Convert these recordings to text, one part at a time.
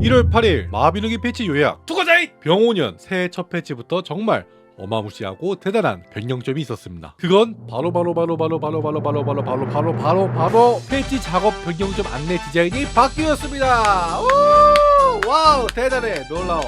1월 8일 마비노기 패치 요약 투거자이 병오년 새해 첫 패치부터 정말 어마무시하고 대단한 변경점이 있었습니다. 그건 바로 바로 바로 바로 바로 바로 바로 바로 바로 바로 바로 바로 패치 작업 변경점 안내 디자인이 바뀌었습니다. 우! 와우 대단해 놀라워.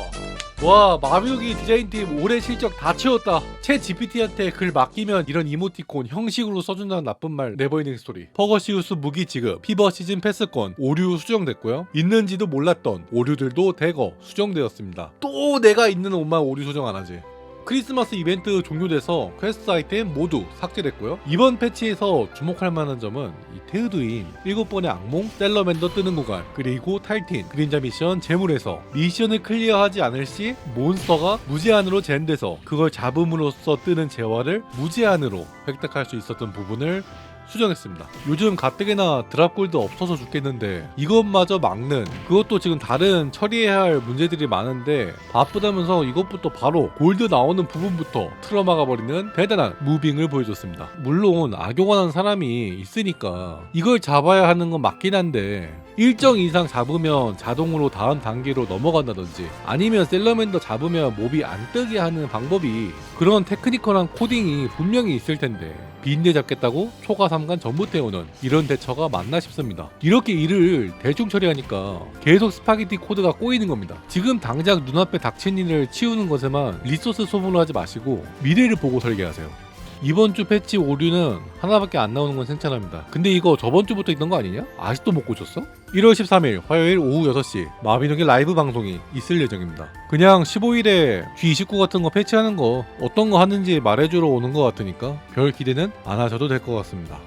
와 마비노기 디자인팀 올해 실적 다 채웠다. 채 GPT한테 글 맡기면 이런 이모티콘 형식으로 써준다는 나쁜 말 네버엔딩 스토리. 퍼거시우스 무기 지급 피버 시즌 패스권 오류 수정됐고요. 있는지도 몰랐던 오류들도 대거 수정되었습니다. 또 내가 있는 옷만 오류 수정 안 하지 크리스마스 이벤트 종료돼서 퀘스트 아이템 모두 삭제됐고요. 이번 패치에서 주목할 만한 점은 이 테우드인 7번의 악몽, 셀러맨더 뜨는 구간, 그리고 탈틴, 그린자 미션 재물에서 미션을 클리어하지 않을 시 몬스터가 무제한으로 젠돼서 그걸 잡음으로써 뜨는 재화를 무제한으로 획득할 수 있었던 부분을 수정했습니다. 요즘 가뜩이나 드랍골드 없어서 죽겠는데 이것마저 막는 그것도 지금 다른 처리해야 할 문제들이 많은데 바쁘다면서 이것부터 바로 골드 나오는 부분부터 틀어막아 버리는 대단한 무빙을 보여줬습니다. 물론 악용하는 사람이 있으니까 이걸 잡아야 하는 건 맞긴 한데 일정 이상 잡으면 자동으로 다음 단계로 넘어간다든지 아니면 셀러맨더 잡으면 몹이 안 뜨게 하는 방법이 그런 테크니컬한 코딩이 분명히 있을 텐데 빈대 잡겠다고 초과 3간 전부 태우는 이런 대처가 맞나 싶습니다. 이렇게 일을 대충 처리하니까 계속 스파게티 코드가 꼬이는 겁니다. 지금 당장 눈앞에 닥친 일을 치우는 것에만 리소스 소모를 하지 마시고 미래를 보고 설계하세요. 이번 주 패치 오류는 하나밖에 안 나오는 건 생찬합니다. 근데 이거 저번 주부터 있던 거 아니냐? 아직도 못 고쳤어? 1월 13일 화요일 오후 6시 마비노기 라이브 방송이 있을 예정입니다. 그냥 15일에 G29 같은 거 패치하는 거 어떤 거 하는지 말해주러 오는 거 같으니까 별 기대는 안 하셔도 될 것 같습니다.